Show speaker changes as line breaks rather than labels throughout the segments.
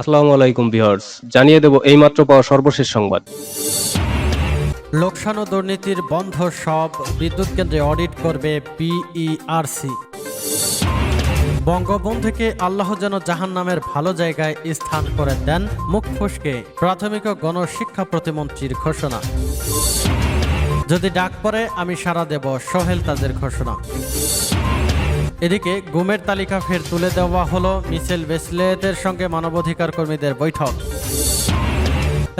আসসালামু আলাইকুম ভিউয়ার্স জানিয়ে দেব এইমাত্র পাওয়া সর্বশেষ সংবাদ লোকসান ও দুর্নীতির বন্ধ সব বিদ্যুৎ কেন্দ্রে অডিট করবে পিইআরসি বঙ্গবন্ধুকে আল্লাহ যেন জাহান নামের ভালো জায়গায় স্থান করে দেন মুখফুসকে প্রাথমিক ও গণশিক্ষা প্রতিমন্ত্রীর ঘোষণা যদি ডাক পরে আমি সারা দেব সোহেল তাদের ঘোষণা এদিকে গুমের তালিকা ফের তুলে দেওয়া হলো মিসেল বেসলেতের সঙ্গে মানবাধিকার কর্মীদের বৈঠক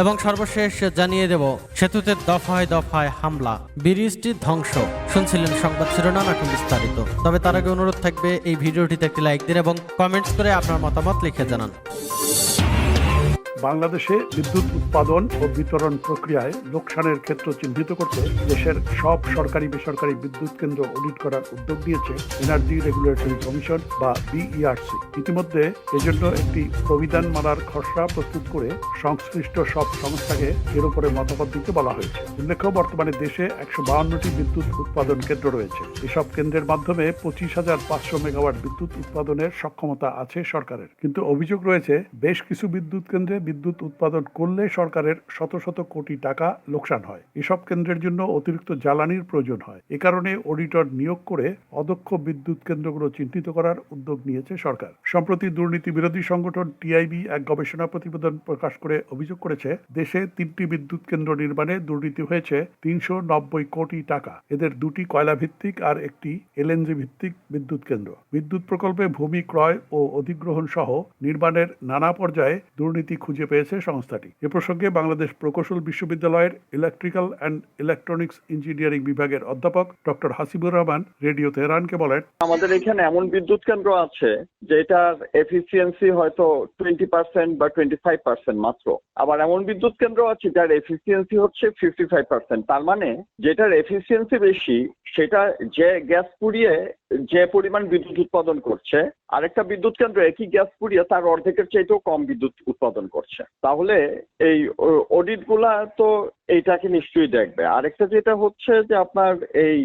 এবং সর্বশেষ জানিয়ে দেব সেতুতে দফায় দফায় হামলা ব্রিজটি ধ্বংস শুনছিলেন সংবাদ শিরোনাম এখন বিস্তারিত তবে তার আগে অনুরোধ থাকবে এই ভিডিওটিতে একটি লাইক দিন এবং কমেন্টস করে আপনার মতামত লিখে জানান
বাংলাদেশে বিদ্যুৎ উৎপাদন ও বিতরণ প্রক্রিয়ায় লোকসানের ক্ষেত্র চিহ্নিত করতে দেশের সব সরকারি বেসরকারি বিদ্যুৎ কেন্দ্র অডিট করার উদ্যোগ নিয়েছে এনার্জি রেগুলেটরি কমিশন বা বিইআরসি e ইতিমধ্যে এজন্য একটি প্রবিধান মালার খসড়া প্রস্তুত করে সংশ্লিষ্ট সব সংস্থাকে এর উপরে মতামত দিতে বলা হয়েছে উল্লেখ্য বর্তমানে দেশে একশো বাহান্নটি বিদ্যুৎ উৎপাদন কেন্দ্র রয়েছে এসব কেন্দ্রের মাধ্যমে পঁচিশ হাজার পাঁচশো মেগাওয়াট বিদ্যুৎ উৎপাদনের সক্ষমতা আছে সরকারের কিন্তু অভিযোগ রয়েছে বেশ কিছু বিদ্যুৎ কেন্দ্রে বিদ্যুৎ উৎপাদন করলে সরকারের শত শত কোটি টাকা লোকসান হয় এসব কেন্দ্রের জন্য অতিরিক্ত জ্বালানির প্রয়োজন হয় এ কারণে অডিটর নিয়োগ করে অদক্ষ বিদ্যুৎ কেন্দ্রগুলো চিহ্নিত করার উদ্যোগ নিয়েছে সরকার সম্প্রতি দুর্নীতি বিরোধী সংগঠন টিআইবি এক গবেষণা প্রতিবেদন প্রকাশ করে অভিযোগ করেছে দেশে তিনটি বিদ্যুৎ কেন্দ্র নির্মাণে দুর্নীতি হয়েছে তিনশো নব্বই কোটি টাকা এদের দুটি কয়লা ভিত্তিক আর একটি এলএনজি ভিত্তিক বিদ্যুৎ কেন্দ্র বিদ্যুৎ প্রকল্পে ভূমি ক্রয় ও অধিগ্রহণ সহ নির্মাণের নানা পর্যায়ে দুর্নীতি খুঁজে খুঁজে পেয়েছে সংস্থাটি এ প্রসঙ্গে বাংলাদেশ প্রকৌশল বিশ্ববিদ্যালয়ের ইলেকট্রিক্যাল অ্যান্ড ইলেকট্রনিক্স ইঞ্জিনিয়ারিং বিভাগের অধ্যাপক ডক্টর হাসিবুর রহমান রেডিও তেহরানকে বলেন
আমাদের এখানে এমন বিদ্যুৎ কেন্দ্র আছে যেটার এফিসিয়েন্সি হয়তো টোয়েন্টি পার্সেন্ট বা টোয়েন্টি ফাইভ পার্সেন্ট মাত্র আবার এমন বিদ্যুৎ কেন্দ্র আছে যার এফিসিয়েন্সি হচ্ছে ফিফটি ফাইভ পার্সেন্ট তার মানে যেটার এফিসিয়েন্সি বেশি সেটা যে গ্যাস পুড়িয়ে যে পরিমাণ বিদ্যুৎ উৎপাদন করছে আরেকটা বিদ্যুৎ কেন্দ্র একই গ্যাস পুড়িয়ে তার অর্ধেকের চাইতেও কম বিদ্যুৎ উৎপাদন করছে তাহলে এই অডিট গুলা তো এটাকে নিশ্চয়ই দেখবে আরেকটা যেটা হচ্ছে যে আপনার এই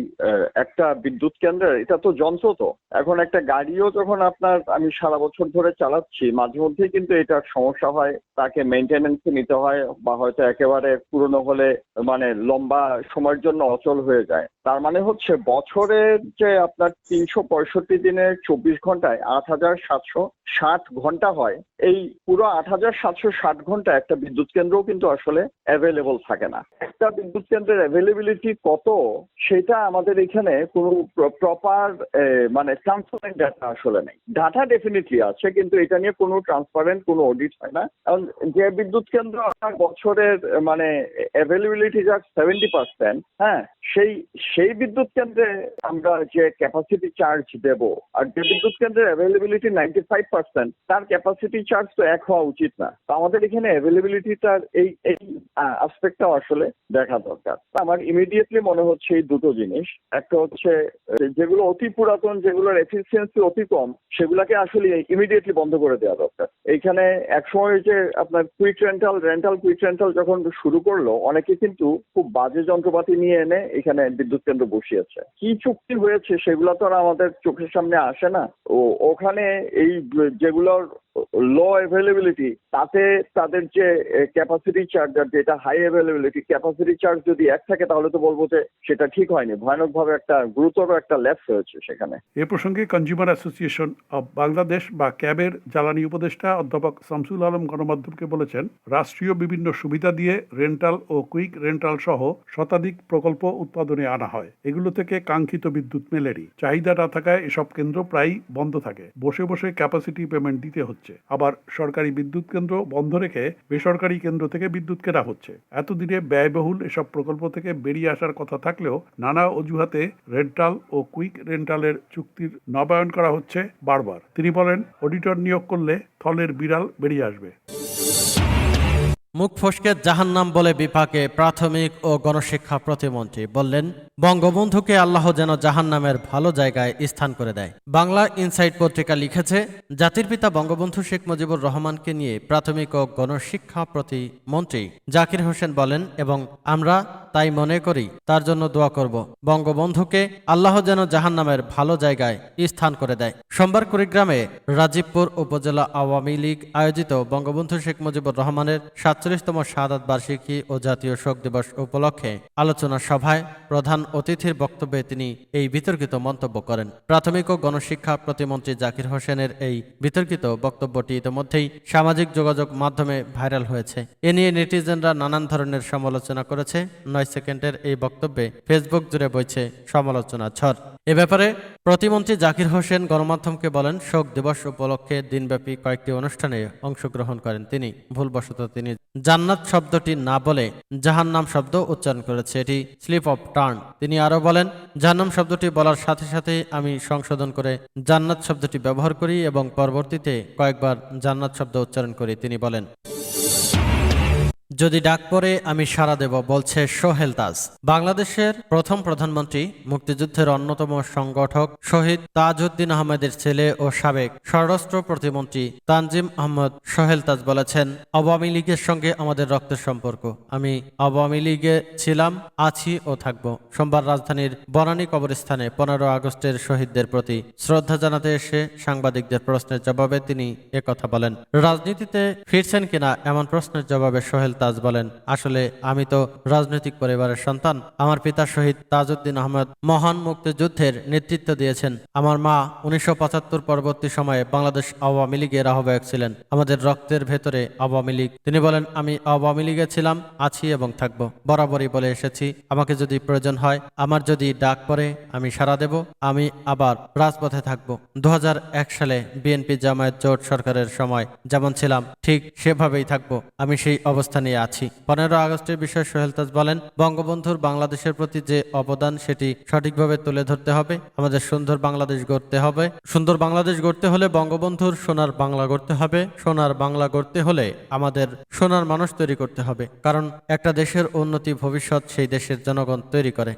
একটা বিদ্যুৎ কেন্দ্রের এটা তো যন্ত্র তো এখন একটা গাড়িও যখন আপনার আমি সারা বছর ধরে চালাচ্ছি মাঝে মধ্যে কিন্তু এটার সমস্যা হয় তাকে মেনটেনেন্সে নিতে হয় বা হয়তো একেবারে পুরনো হলে মানে লম্বা সময়ের জন্য অচল হয়ে যায় তার মানে হচ্ছে বছরের যে আপনার তিনশো পঁয়ষট্টি দিনের চব্বিশ ঘন্টায় আট হাজার সাতশো ষাট ঘন্টা হয় এই পুরো আট হাজার সাতশো ষাট ঘন্টা একটা বিদ্যুৎ কেন্দ্রও কিন্তু আসলে অ্যাভেলেবল থাকে না একটা বিদ্যুৎ কেন্দ্রের অ্যাভেলেবিলিটি কত সেটা আমাদের এখানে কোন প্রপার মানে ট্রান্সপারেন্ট ডাটা আসলে নেই ডাটা ডেফিনেটলি আছে কিন্তু এটা নিয়ে কোনো ট্রান্সপারেন্ট কোনো অডিট হয় না কারণ যে বিদ্যুৎ কেন্দ্র আপনার বছরের মানে অ্যাভেলেবিলিটি যা সেভেন্টি পার্সেন্ট হ্যাঁ সেই সেই বিদ্যুৎ কেন্দ্রে আমরা যে ক্যাপাসিটি চার্জ দেব আর যে বিদ্যুৎ কেন্দ্রের অ্যাভেলেবিলিটি নাইনটি ফাইভ পার্সেন্ট তার ক্যাপাসিটি চার্জ তো এক হওয়া উচিত না তো আমাদের এখানে অ্যাভেলেবিলিটিটার এই এই আসপেক্টটা আসলে দেখা দরকার আমার ইমিডিয়েটলি মনে হচ্ছে এই দুটো জিনিস একটা হচ্ছে যেগুলো অতি পুরাতন যেগুলোর এফিসিয়েন্সি অতি কম সেগুলোকে আসলে ইমিডিয়েটলি বন্ধ করে দেওয়া দরকার এইখানে একসময় যে আপনার quick rental rental quick rental যখন শুরু করলো অনেকে কিন্তু খুব বাজে যন্ত্রপাতি নিয়ে এনে এখানে বিদ্যুৎ কেন্দ্র বসিয়েছে কি চুক্তি হয়েছে সেগুলো তো আর আমাদের চোখের সামনে আসে না ও ওখানে এই যেগুলোর ল অ্যাভেলেবিলিটি তাতে তাদের যে ক্যাপাসিটি চার্জ আর যেটা হাই অ্যাভেলেবিলিটি ক্যাপাসিটি চার্জ যদি এক থাকে তাহলে তো বলবো যে সেটা ঠিক হয়নি ভয়ানক ভাবে একটা গুরুতর একটা ল্যাপস হয়েছে সেখানে
এ প্রসঙ্গে কনজিউমার অ্যাসোসিয়েশন অব বাংলাদেশ বা ক্যাবের জ্বালানি উপদেষ্টা অধ্যাপক শামসুল আলম গণমাধ্যমকে বলেছেন রাষ্ট্রীয় বিভিন্ন সুবিধা দিয়ে রেন্টাল ও কুইক রেন্টাল সহ শতাধিক প্রকল্প উৎপাদনে আনা হয় এগুলো থেকে কাঙ্ক্ষিত বিদ্যুৎ মেলেরই চাহিদা না থাকায় এসব কেন্দ্র প্রায় বন্ধ থাকে বসে বসে ক্যাপাসিটি পেমেন্ট দিতে হচ্ছে হচ্ছে আবার সরকারি বিদ্যুৎ কেন্দ্র বন্ধ রেখে বেসরকারি কেন্দ্র থেকে বিদ্যুৎ কেনা হচ্ছে এতদিনে ব্যয়বহুল এসব প্রকল্প থেকে বেরিয়ে আসার কথা থাকলেও নানা অজুহাতে রেন্টাল ও কুইক রেন্টালের চুক্তির নবায়ন করা হচ্ছে বারবার তিনি বলেন অডিটর নিয়োগ করলে থলের বিড়াল বেরিয়ে আসবে
মুখ ফসকে জাহান নাম বলে বিপাকে প্রাথমিক ও গণশিক্ষা প্রতিমন্ত্রী বললেন বঙ্গবন্ধুকে আল্লাহ যেন জাহান নামের ভালো জায়গায় স্থান করে দেয় বাংলা ইনসাইট পত্রিকা লিখেছে জাতির পিতা বঙ্গবন্ধু শেখ মুজিবুর রহমানকে নিয়ে প্রাথমিক ও গণশিক্ষা প্রতিমন্ত্রী জাকির হোসেন বলেন এবং আমরা তাই মনে করি তার জন্য দোয়া করব বঙ্গবন্ধুকে আল্লাহ যেন জাহান নামের ভালো জায়গায় স্থান করে দেয় সোমবার কুড়িগ্রামে রাজীবপুর উপজেলা আওয়ামী লীগ আয়োজিত বঙ্গবন্ধু শেখ মুজিবুর রহমানের সাত সাতচল্লিশতম সাদাত বার্ষিকী ও জাতীয় শোক দিবস উপলক্ষে আলোচনা সভায় প্রধান অতিথির বক্তব্যে তিনি এই বিতর্কিত মন্তব্য করেন প্রাথমিক ও গণশিক্ষা প্রতিমন্ত্রী জাকির হোসেনের এই বিতর্কিত বক্তব্যটি ইতিমধ্যেই সামাজিক যোগাযোগ মাধ্যমে ভাইরাল হয়েছে এ নিয়ে নেটিজেনরা নানান ধরনের সমালোচনা করেছে নয় সেকেন্ডের এই বক্তব্যে ফেসবুক জুড়ে বইছে সমালোচনা ঝড় এ ব্যাপারে প্রতিমন্ত্রী জাকির হোসেন গণমাধ্যমকে বলেন শোক দিবস উপলক্ষে দিনব্যাপী কয়েকটি অনুষ্ঠানে অংশগ্রহণ করেন তিনি ভুলবশত তিনি জান্নাত শব্দটি না বলে জাহান্নাম শব্দ উচ্চারণ করেছে এটি স্লিপ অফ টার্ন তিনি আরও বলেন জাহান্নাম শব্দটি বলার সাথে সাথে আমি সংশোধন করে জান্নাত শব্দটি ব্যবহার করি এবং পরবর্তীতে কয়েকবার জান্নাত শব্দ উচ্চারণ করি তিনি বলেন যদি ডাক পরে আমি সাড়া দেব বলছে সোহেল তাজ বাংলাদেশের প্রথম প্রধানমন্ত্রী মুক্তিযুদ্ধের অন্যতম সংগঠক শহীদ তাজউদ্দিন আহমেদের ছেলে ও সাবেক স্বরাষ্ট্র প্রতিমন্ত্রী তানজিম আহমদ সোহেল তাজ বলেছেন আওয়ামী লীগের সঙ্গে আমাদের রক্তের সম্পর্ক আমি আওয়ামী লীগে ছিলাম আছি ও থাকব সোমবার রাজধানীর বনানী কবরস্থানে পনেরো আগস্টের শহীদদের প্রতি শ্রদ্ধা জানাতে এসে সাংবাদিকদের প্রশ্নের জবাবে তিনি একথা বলেন রাজনীতিতে ফিরছেন কিনা এমন প্রশ্নের জবাবে সোহেল তাজ বলেন আসলে আমি তো রাজনৈতিক পরিবারের সন্তান আমার পিতা শহীদ তাজউদ্দিন আহমদ মহান মুক্তিযুদ্ধের নেতৃত্ব দিয়েছেন আমার মা উনিশশো পরবর্তী সময়ে বাংলাদেশ আওয়ামী লীগের আহ্বায়ক ছিলেন আমাদের রক্তের ভেতরে আওয়ামী লীগ তিনি বলেন আমি আওয়ামী লীগে ছিলাম আছি এবং থাকব বরাবরই বলে এসেছি আমাকে যদি প্রয়োজন হয় আমার যদি ডাক পরে আমি সারা দেব আমি আবার রাজপথে থাকব দু সালে বিএনপি জামায়াত জোট সরকারের সময় যেমন ছিলাম ঠিক সেভাবেই থাকব আমি সেই অবস্থানে জানিয়ে আছি পনেরো আগস্টের বিষয়ে সোহেল তাজ বলেন বঙ্গবন্ধুর বাংলাদেশের প্রতি যে অবদান সেটি সঠিকভাবে তুলে ধরতে হবে আমাদের সুন্দর বাংলাদেশ গড়তে হবে সুন্দর বাংলাদেশ গড়তে হলে বঙ্গবন্ধুর সোনার বাংলা গড়তে হবে সোনার বাংলা গড়তে হলে আমাদের সোনার মানুষ তৈরি করতে হবে কারণ একটা দেশের উন্নতি ভবিষ্যৎ সেই দেশের জনগণ তৈরি করে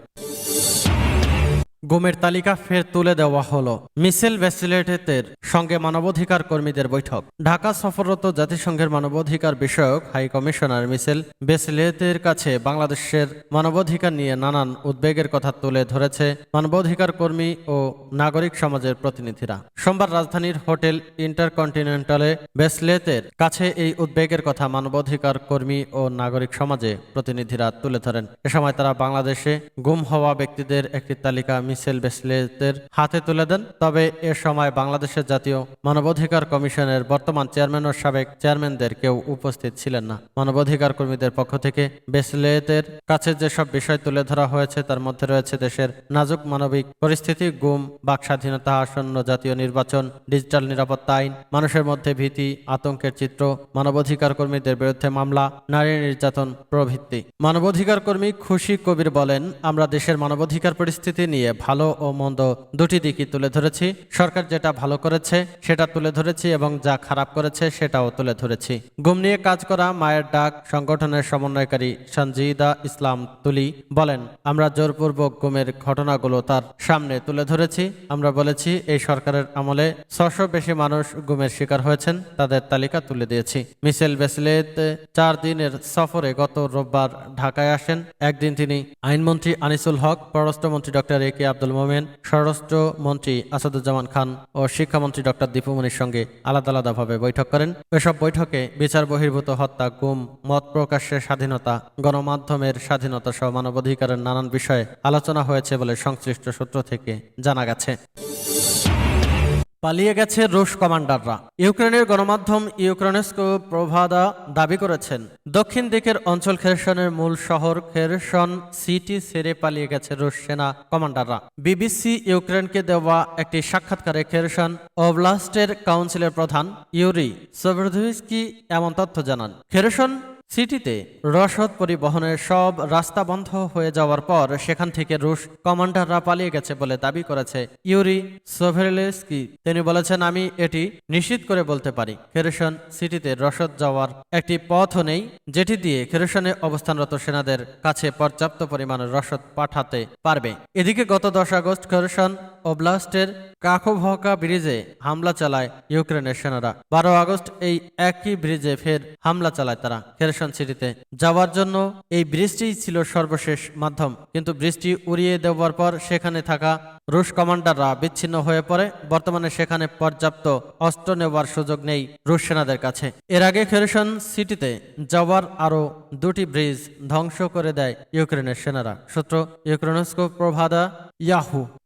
গুমের তালিকা ফের তুলে দেওয়া হল মিসেল ব্যাসিলেটের সঙ্গে মানবাধিকার কর্মীদের বৈঠক ঢাকা সফররত জাতিসংঘের মানবাধিকার বিষয়ক হাই কমিশনার মিসেল বেসিলেটের কাছে বাংলাদেশের মানবাধিকার নিয়ে নানান উদ্বেগের কথা তুলে ধরেছে মানবাধিকার কর্মী ও নাগরিক সমাজের প্রতিনিধিরা সোমবার রাজধানীর হোটেল ইন্টারকন্টিনেন্টালে বেসলেতের কাছে এই উদ্বেগের কথা মানবাধিকার কর্মী ও নাগরিক সমাজে প্রতিনিধিরা তুলে ধরেন এ সময় তারা বাংলাদেশে গুম হওয়া ব্যক্তিদের একটি তালিকা মিসেল বেসলেতের হাতে তুলে দেন তবে এ সময় বাংলাদেশের জাতীয় মানবাধিকার কমিশনের বর্তমান চেয়ারম্যান ও সাবেক চেয়ারম্যানদের কেউ উপস্থিত ছিলেন না মানবাধিকার কর্মীদের পক্ষ থেকে বেসলেতের কাছে যেসব বিষয় তুলে ধরা হয়েছে তার মধ্যে রয়েছে দেশের নাজুক মানবিক পরিস্থিতি গুম বাক স্বাধীনতা আসন্ন জাতীয় নির্বাচন ডিজিটাল নিরাপত্তা আইন মানুষের মধ্যে ভীতি আতঙ্কের চিত্র মানবাধিকার কর্মীদের বিরুদ্ধে মামলা নারী নির্যাতন প্রভৃতি মানবাধিকার কর্মী খুশি কবির বলেন আমরা দেশের মানবাধিকার পরিস্থিতি নিয়ে ভালো ও মন্দ দুটি দিকই তুলে ধরেছি সরকার যেটা ভালো করেছে সেটা তুলে ধরেছি এবং যা খারাপ করেছে সেটাও তুলে ধরেছি গুম নিয়ে কাজ করা মায়ের ডাক সংগঠনের সমন্বয়কারী সঞ্জিদা ইসলাম তুলি বলেন আমরা জোরপূর্বক গুমের ঘটনাগুলো তার সামনে তুলে ধরেছি আমরা বলেছি এই সরকারের আমলে ছশো বেশি মানুষ গুমের শিকার হয়েছেন তাদের তালিকা তুলে দিয়েছি মিসেল বেসলেত চার দিনের সফরে গত রোববার ঢাকায় আসেন একদিন তিনি আইনমন্ত্রী আনিসুল হক পররাষ্ট্রমন্ত্রী ডক্টর এ কে আব্দুল মোমেন মন্ত্রী আসাদুজ্জামান খান ও শিক্ষামন্ত্রী ডক্টর মনির সঙ্গে আলাদা আলাদাভাবে বৈঠক করেন এসব বৈঠকে বিচার বহির্ভূত হত্যা গুম মত প্রকাশের স্বাধীনতা গণমাধ্যমের স্বাধীনতা সহ মানবাধিকারের নানান বিষয়ে আলোচনা হয়েছে বলে সংশ্লিষ্ট সূত্র থেকে জানা গেছে পালিয়ে গেছে রুশ কমান্ডাররা ইউক্রেনের গণমাধ্যম ইউক্রেনেস্কো প্রভাদা দাবি করেছেন দক্ষিণ দিকের অঞ্চল খেরসনের মূল শহর খেরসন সিটি সেরে পালিয়ে গেছে রুশ সেনা কমান্ডাররা বিবিসি ইউক্রেনকে দেওয়া একটি সাক্ষাৎকারে খেরসন অবলাস্টের কাউন্সিলের প্রধান ইউরি সোভরধুইস্কি এমন তথ্য জানান খেরসন সিটিতে রসদ পরিবহনের সব রাস্তা বন্ধ হয়ে যাওয়ার পর সেখান থেকে রুশ কমান্ডাররা পালিয়ে গেছে বলে দাবি করেছে ইউরি সোভেলেস্কি তিনি বলেছেন আমি এটি নিশ্চিত করে বলতে পারি খেরোসন সিটিতে রসদ যাওয়ার একটি পথও নেই যেটি দিয়ে খেরোসনে অবস্থানরত সেনাদের কাছে পর্যাপ্ত পরিমাণ রসদ পাঠাতে পারবে এদিকে গত দশ আগস্ট খেরোসন ব্লাস্টের কাকোভকা ব্রিজে হামলা চালায় ইউক্রেনের সেনারা বারো আগস্ট এই একই ব্রিজে ফের হামলা চালায় তারা খেরসন সিটিতে যাওয়ার জন্য এই ব্রিজটিই ছিল সর্বশেষ মাধ্যম কিন্তু ব্রিজটি উড়িয়ে দেওয়ার পর সেখানে থাকা রুশ কমান্ডাররা বিচ্ছিন্ন হয়ে পড়ে বর্তমানে সেখানে পর্যাপ্ত অস্ত্র নেওয়ার সুযোগ নেই রুশ সেনাদের কাছে এর আগে খেরসন সিটিতে যাওয়ার আরও দুটি ব্রিজ ধ্বংস করে দেয় ইউক্রেনের সেনারা সূত্র ইউক্রেনস্কো প্রভাদা ইয়াহু